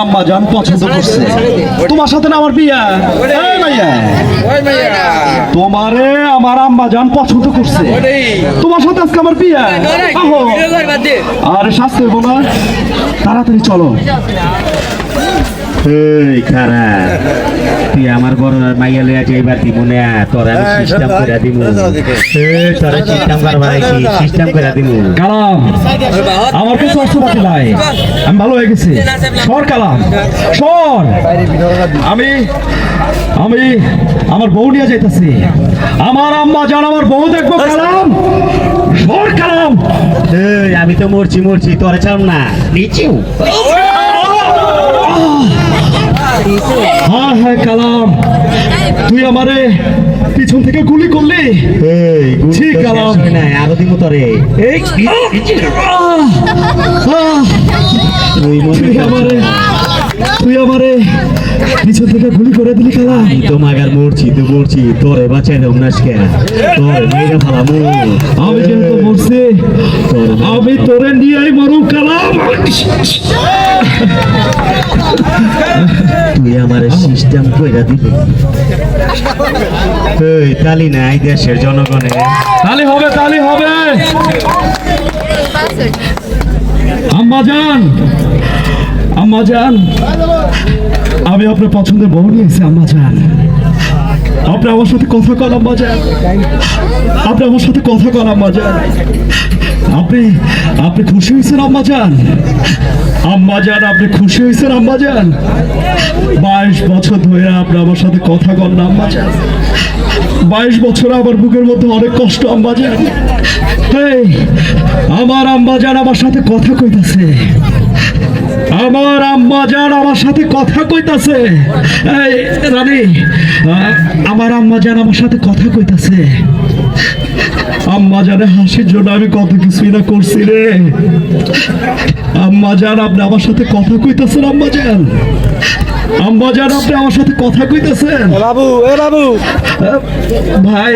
আম্মা জান পছন্দ করছে। তোমার সাথে না আমার বিয়া? ওই মাইয়া তোমারে আমার আম্মা জান পছন্দ করছে। তোমার সাথে আজকে আমার বিয়া? আর শাস্তি হইব তাড়াতাড়ি চলো। এই খারা তুই আমার বড় মাইয়া লইয়া যাইবার দিব না তোর আমি সিস্টেম করে দিব তোর সিস্টেম করবার আইছি সিস্টেম করে দিব কালাম আমার কিছু অস্ত্রপাতি নাই আমি ভালো হয়ে গেছি। সর কালাম। সর। আমি আমি আমার বউ নিয়ে যাইতেছি। আমার আম্মা জান আমার বউ দেখব কালাম। সর কালাম। এই আমি তো মরছি মরছি তোরে চাম না। নিচেও হ্যাঁ হ্যাঁ কালাম। তুই আমারে পিছন থেকে গুলি করলি? এই ঠিক হয় নাই, আরও দিব তোরে। এই! তুই আমারে তুই আমারে পিছন থেকে গুলি করে দিলি কালাম। তো মাগার মরছি তো মরছি। তোরে বাঁচাই দেব না আজকে। তোরে মেরে ফালামু। আমি যেহেতু মরছি আমি তোরে নিয়েই মরু কালাম। তুই আমার সিস্টেম কইরা দিবি। এই, তালি নাই দেশের জনগণে। তালি হবে তালি হবে। আম্মা জান আমি আপনার পছন্দের বউ নিয়েছি, আম্মা জান আপনি আমার সাথে কথা কন, আম্মা আপনি আমার সাথে কথা কন, আম্মা জান আপনি আপনি খুশি হয়েছেন আম্মা জান আম্মা জান আপনি খুশি হয়েছেন আম্মা জান বাইশ বছর ধরে আপনি আমার সাথে কথা কন না আম্মা জান বাইশ বছর আমার বুকের মধ্যে অনেক কষ্ট আম্বাজান আমার আম্মা আম্বাজান আমার সাথে কথা কইতাছে। আমার আম্মাজান আমার সাথে কথা কইতাছে। রানী আমার আম্মাজান আমার সাথে কথা কইতাছে। আম্মাজানের হাসির জন্য আমি কত কিছুই না করছি রে। আম্মাজান আপনি আমার সাথে কথা কইতাছেন আম্মাজান? আম্মাজান আপনি আমার সাথে কথা কইতাছেন? বাবু এ বাবু। ভাই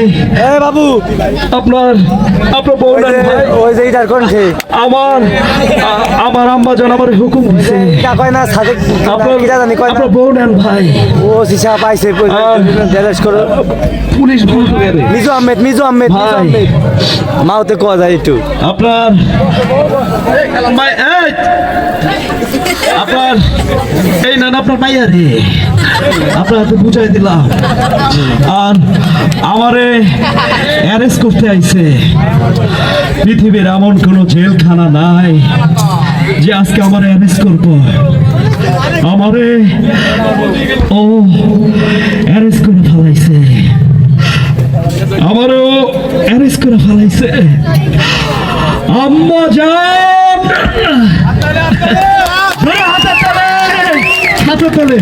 এ বাবু। আপনার আপনার বউ যে ভাই। ওই যে ইটার কণ্ঠে। আমার আমার আম্মা জান আমার হুকুম দিছে। এটা কয় না সাদেক আপনার কিটা জানি কয় আপনার বউ নেন ভাই। ও সিসা পাইছে ড্যালেস করো। পুলিশ ভুল করে মিজু আহমেদ মিজু আহমেদ মিজু মাউতে কোয়া যায় একটু। আপনার এই! আপনার এই নেন আপনার মাইয়া রে। আপনার হাতে বুঝাই দিলাম। আর আমারে অ্যারেস্ট করতে আইছে। পৃথিবীর এমন কোনো জেলখানা নাই যে আজকে আমার অ্যারেস্ট করব। আমারে ও অ্যারেস্ট করে ফেলাইছে। আমারও অ্যারেস্ট করে ফেলাইছে। আম্মা জান! হাতে চলে! হাতে চলে